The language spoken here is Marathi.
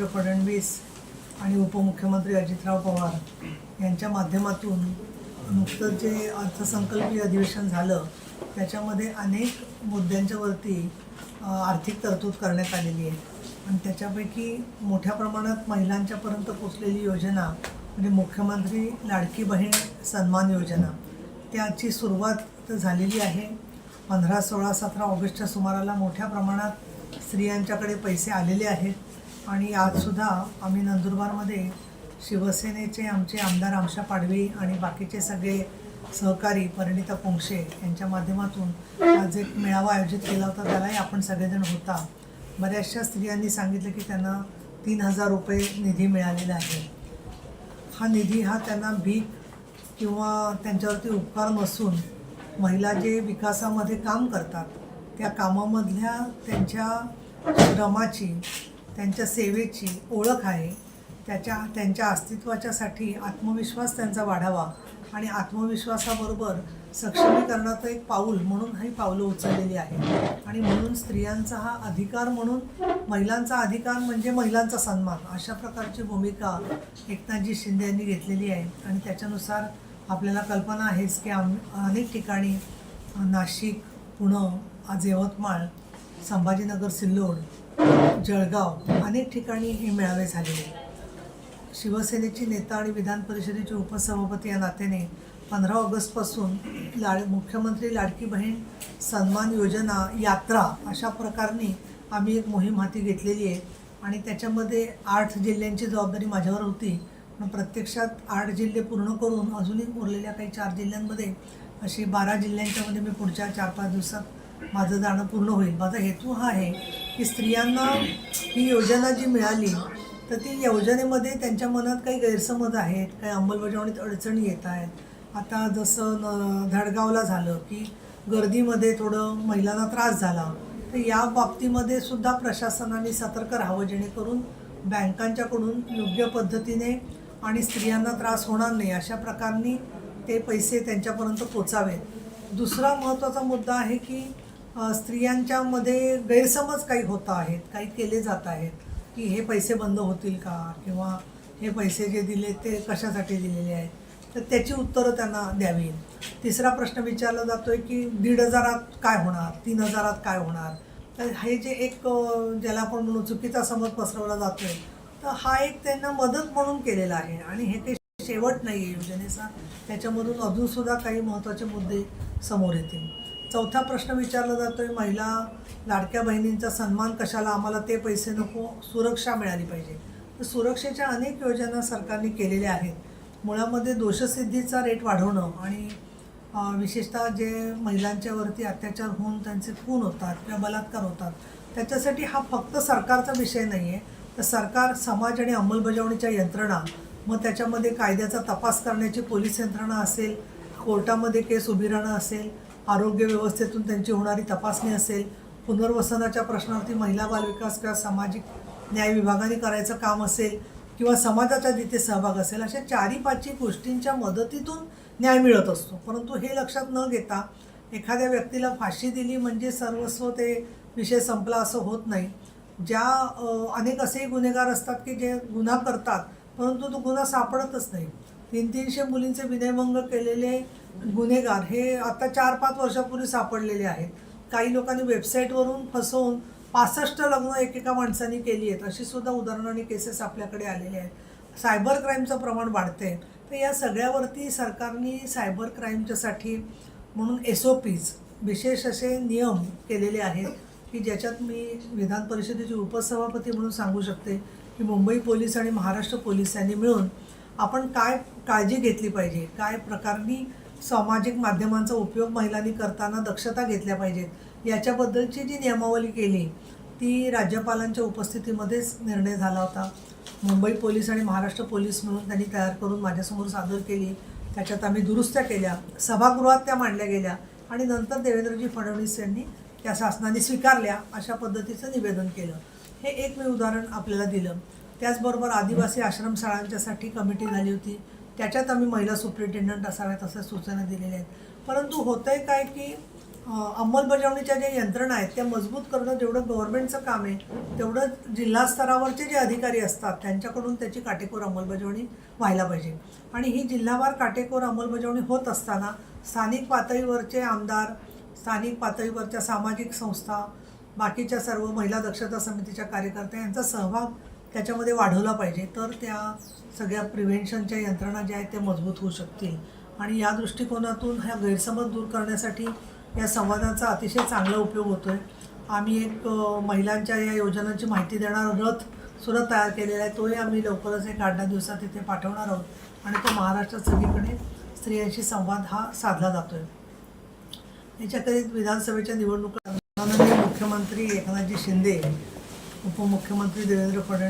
देवेंद्र फडणवीस आणि उपमुख्यमंत्री अजितराव पवार यांच्या माध्यमातून नुकतंच जे अर्थसंकल्पीय अधिवेशन झालं त्याच्यामध्ये अनेक मुद्द्यांच्यावरती आर्थिक तरतूद करण्यात आलेली आहे. आणि त्याच्यापैकी मोठ्या प्रमाणात महिलांच्यापर्यंत पोचलेली योजना म्हणजे मुख्यमंत्री लाडकी बहीण सन्मान योजना त्याची सुरुवात तर झालेली आहे. पंधरा सोळा सतरा ऑगस्टच्या सुमाराला मोठ्या प्रमाणात स्त्रियांच्याकडे पैसे आलेले आहेत. आणि आजसुद्धा आम्ही नंदुरबारमध्ये शिवसेनेचे आमचे आमदार आमशा पाडवी आणि बाकीचे सगळे सहकारी परिणिता पोंक्षे यांच्या माध्यमातून आज एक मेळावा आयोजित केला होता. त्यालाही आपण सगळेजण होता. बऱ्याचशा स्त्रियांनी सांगितलं की त्यांना तीन हजार रुपये निधी मिळालेला आहे. हा निधी हा त्यांना भीक किंवा त्यांच्यावरती उपकार नसून महिला जे विकासामध्ये काम करतात त्या कामामधल्या त्यांच्या श्रमाची त्यांच्या सेवेची ओळख आहे. त्याच्या त्यांच्या अस्तित्वाच्यासाठी आत्मविश्वास त्यांचा वाढावा आणि आत्मविश्वासाबरोबर सक्षमीकरणाचं एक पाऊल म्हणून ही पावलं उचललेली आहे आणि म्हणून स्त्रियांचा हा अधिकार म्हणून महिलांचा अधिकार म्हणजे महिलांचा सन्मान अशा प्रकारची भूमिका एकनाथजी शिंदे यांनी घेतलेली आहे. आणि त्याच्यानुसार आपल्याला कल्पना आहेच की आम अनेक ठिकाणी नाशिक पुणे आज यवतमाळ संभाजीनगर सिल्लोड जळगाव अनेक ठिकाणी हे मेळावे झालेले. शिवसेनेची नेता आणि विधान परिषदेचे उपसभापती या नात्याने पंधरा ऑगस्टपासून लाड मुख्यमंत्री लाडकी बहीण सन्मान योजना यात्रा अशा प्रकारने आम्ही एक मोहीम हाती घेतलेली आहे आणि त्याच्यामध्ये आठ जिल्ह्यांची जबाबदारी माझ्यावर होती. पण प्रत्यक्षात आठ जिल्हे पूर्ण करून अजूनही उरलेल्या काही चार जिल्ह्यांमध्ये अशी बारा जिल्ह्यांच्यामध्ये मी पुढच्या चार पाच दिवसात माझं जाणं पूर्ण होईल. माझा हेतू हा आहे की स्त्रियांना ही योजना जी मिळाली तर ती योजनेमध्ये त्यांच्या मनात काही गैरसमज आहेत काही अंमलबजावणीत अडचणी येत आहेत. आता जसं न धडगावला झालं की गर्दीमध्ये थोडं महिलांना त्रास झाला तर या बाबतीमध्ये सुद्धा प्रशासनाने सतर्क राहावं जेणेकरून बँकांच्याकडून योग्य पद्धतीने आणि स्त्रियांना त्रास होणार नाही अशा प्रकारनी ते पैसे त्यांच्यापर्यंत पोचावेत. दुसरा महत्त्वाचा मुद्दा आहे की स्त्रियांच्यामध्ये गैरसमज काही होत आहेत काही केले जात आहेत की हे पैसे बंद होतील का? किंवा हे पैसे जे दिले ते कशासाठी दिलेले आहेत? तर त्याची उत्तरं त्यांना द्यावी. तिसरा प्रश्न विचारला जातो आहे की दीड हजारात काय होणार? तीन हजारात काय होणार? तर हे जे एक ज्याला आपण म्हणू चुकीचा समज पसरवला जातो आहे तर हा एक त्यांना मदत म्हणून केलेला आहे. आणि हे ते शेवट नाही आहे. योजनेचा त्याच्यामधून अजूनसुद्धा काही महत्त्वाचे मुद्दे समोर येतील. चौथा प्रश्न विचारला जातो आहे महिला लाडक्या बहिणींचा सन्मान कशाला? आम्हाला ते पैसे नको सुरक्षा मिळाली पाहिजे. तर सुरक्षेच्या अनेक योजना सरकारने केलेल्या आहेत. मुळामध्ये दोषसिद्धीचा रेट वाढवणं आणि विशेषतः जे महिलांच्यावरती अत्याचार होऊन त्यांचे खून होतात किंवा बलात्कार होतात त्याच्यासाठी हा फक्त सरकारचा विषय नाही आहे तर सरकार समाज आणि अंमलबजावणीच्या यंत्रणा मग त्याच्यामध्ये कायद्याचा तपास करण्याची पोलीस यंत्रणा असेल कोर्टामध्ये केस उभी राहणं असेल आरोग्य व्यवस्थेतून त्यांची होणारी तपासणी असेल पुनर्वसनाच्या प्रश्नावरती महिला बालविकास किंवा सामाजिक न्याय विभागाने करायचं काम असेल किंवा समाजाचा जिथे सहभाग असेल अशा चारी पाचही गोष्टींच्या मदतीतून न्याय मिळत असतो. परंतु हे लक्षात न घेता एखाद्या व्यक्तीला फाशी दिली म्हणजे सर्वस्व ते विषय संपला असं होत नाही. ज्या अनेक असेही गुन्हेगार असतात की जे गुन्हा करतात परंतु तो गुन्हा सापडतच नाही. तीन तीनशे मुलींचे विनयभंग केलेले गुन्हेगार हे आता चार पाच वर्षापूर्वी सापडलेले आहेत. काही लोकांनी वेबसाईटवरून फसवून पासष्ट लग्न एकेका माणसांनी केली आहेत. अशी सुद्धा उदाहरणं आणि केसेस आपल्याकडे आलेले आहेत. सायबर क्राईमचं प्रमाण वाढते तर या सगळ्यावरती सरकारने सायबर क्राईमच्यासाठी म्हणून एस ओ पीज विशेष असे नियम केलेले आहेत की ज्याच्यात मी विधान परिषदेचे उपसभापती म्हणून सांगू शकते की मुंबई पोलीस आणि महाराष्ट्र पोलीस यांनी मिळून आपण काय काळजी घेतली पाहिजे? काय प्रकारनी सामाजिक माध्यमांचा उपयोग महिलांनी करताना दक्षता घेतल्या पाहिजेत? याच्याबद्दलची जी नियमावली केली ती राज्यपालांच्या उपस्थितीमध्येच निर्णय झाला होता. मुंबई पोलीस आणि महाराष्ट्र पोलीस म्हणून त्यांनी तयार करून माझ्यासमोर सादर केली. त्याच्यात आम्ही दुरुस्त्या केल्या. सभागृहात त्या मांडल्या गेल्या आणि नंतर देवेंद्रजी फडणवीस यांनी त्या शासनाने स्वीकारल्या अशा पद्धतीचं निवेदन केलं. हे एक मी उदाहरण आपल्याला दिलं. त्याचबरोबर आदिवासी आश्रमशाळांच्यासाठी कमिटी झाली होती. त्याच्यात आम्ही महिला सुप्रिंटेंडंट असाव्यात असं सूचना दिलेल्या आहेत. परंतु होतं आहे काय की अंमलबजावणीच्या ज्या यंत्रणा आहेत त्या मजबूत करणं जेवढं गव्हर्नमेंटचं काम आहे तेवढं जिल्हा स्तरावरचे जे अधिकारी असतात त्यांच्याकडून त्याची काटेकोर अंमलबजावणी व्हायला पाहिजे. आणि ही जिल्हावार काटेकोर अंमलबजावणी होत असताना स्थानिक पातळीवरचे आमदार स्थानिक पातळीवरच्या सामाजिक संस्था बाकीच्या सर्व महिला दक्षता समितीच्या कार्यकर्त्या यांचा सहभाग त्याच्यामध्ये वाढवला पाहिजे. तर त्या सगळ्या प्रिव्हेन्शनच्या यंत्रणा ज्या आहेत त्या मजबूत होऊ शकतील. आणि या दृष्टिकोनातून ह्या गैरसमज दूर करण्यासाठी या संवादाचा अतिशय चांगला उपयोग होतो आहे आम्ही एक महिलांच्या या योजनांची माहिती देणारा रथ सुद्धा तयार केलेला आहे. तोही आम्ही लवकरच एक आठ दहा दिवसात तिथे पाठवणार आहोत. आणि तो महाराष्ट्रात सगळीकडे स्त्रियांशी संवाद हा साधला जातो आहे याच्याकरित विधानसभेच्या निवडणुका माननीय मुख्यमंत्री एकनाथजी शिंदे उपमुख्यमंत्री देवेंद्र फडणवीस